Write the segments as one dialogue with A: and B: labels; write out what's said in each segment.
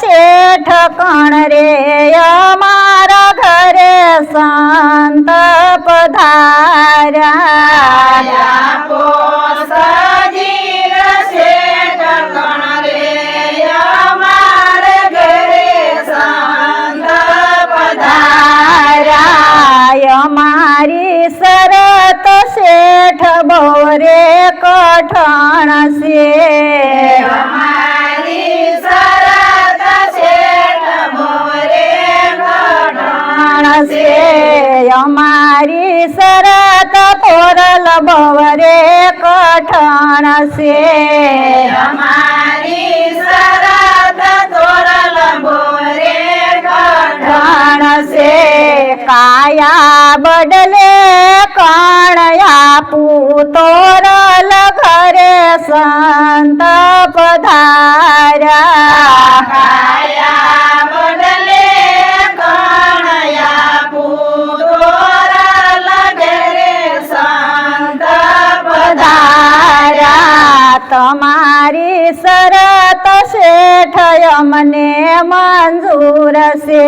A: શેઠ કણ રે? અમારા ઘરે સંત પધાર્યા. શેઠ બોરે કઠણ છે. છે અમારી શરત પોરલ બવરે કઠણ છે. કઠણ છે. કાયા બદલે કણ આપું તોરલ ઘરે સંત પધાર્યા. તમારી શરત શેઠ અમને મંજૂર છે.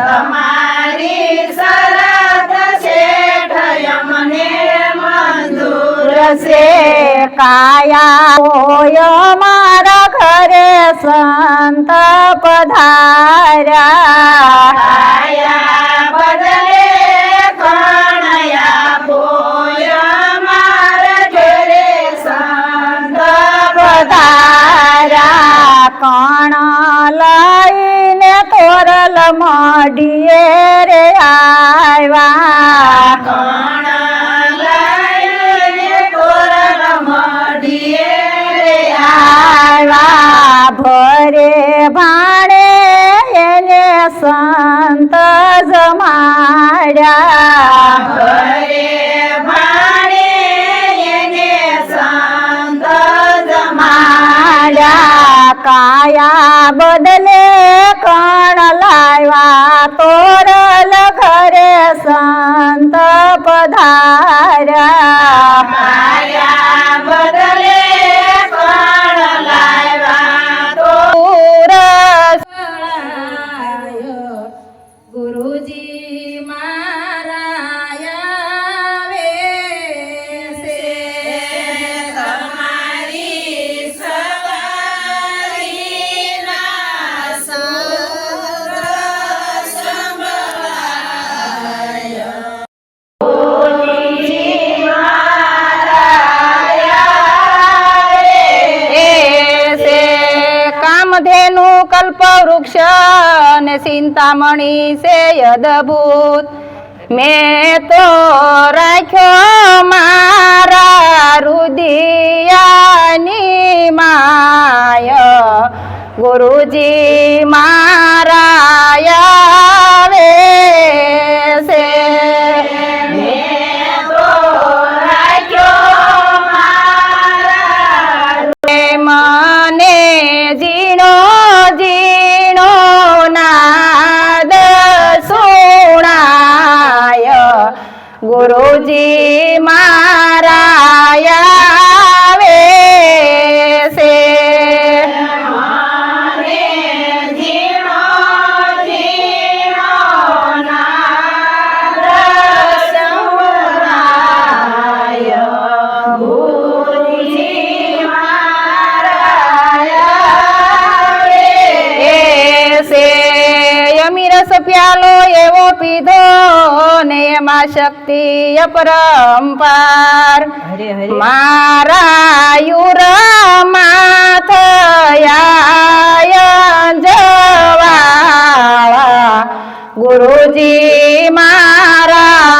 B: તમારી શરત શેઠ અમને મંજૂર
A: રસે કાયા હોય મારા ઘરે સંત પધાર્યા. લઈને તોરલ મડીએ રે આવ્યા. ભરે ભાણે એને સંત જમાડ્યા. કાયા બદલે કણ લાવ્યા તોરલ ઘરે સંત પધાર્યા. કામધેનુ કલ્પ વૃક્ષ ને ચિંતામણી છે અદભૂત મેં તો રાખ્યો મારા ગુરુજી એવો પીધો ને એમાં શક્તિ અપરંપાર મારા યુર થયા જવાળા ગુરુજી મારા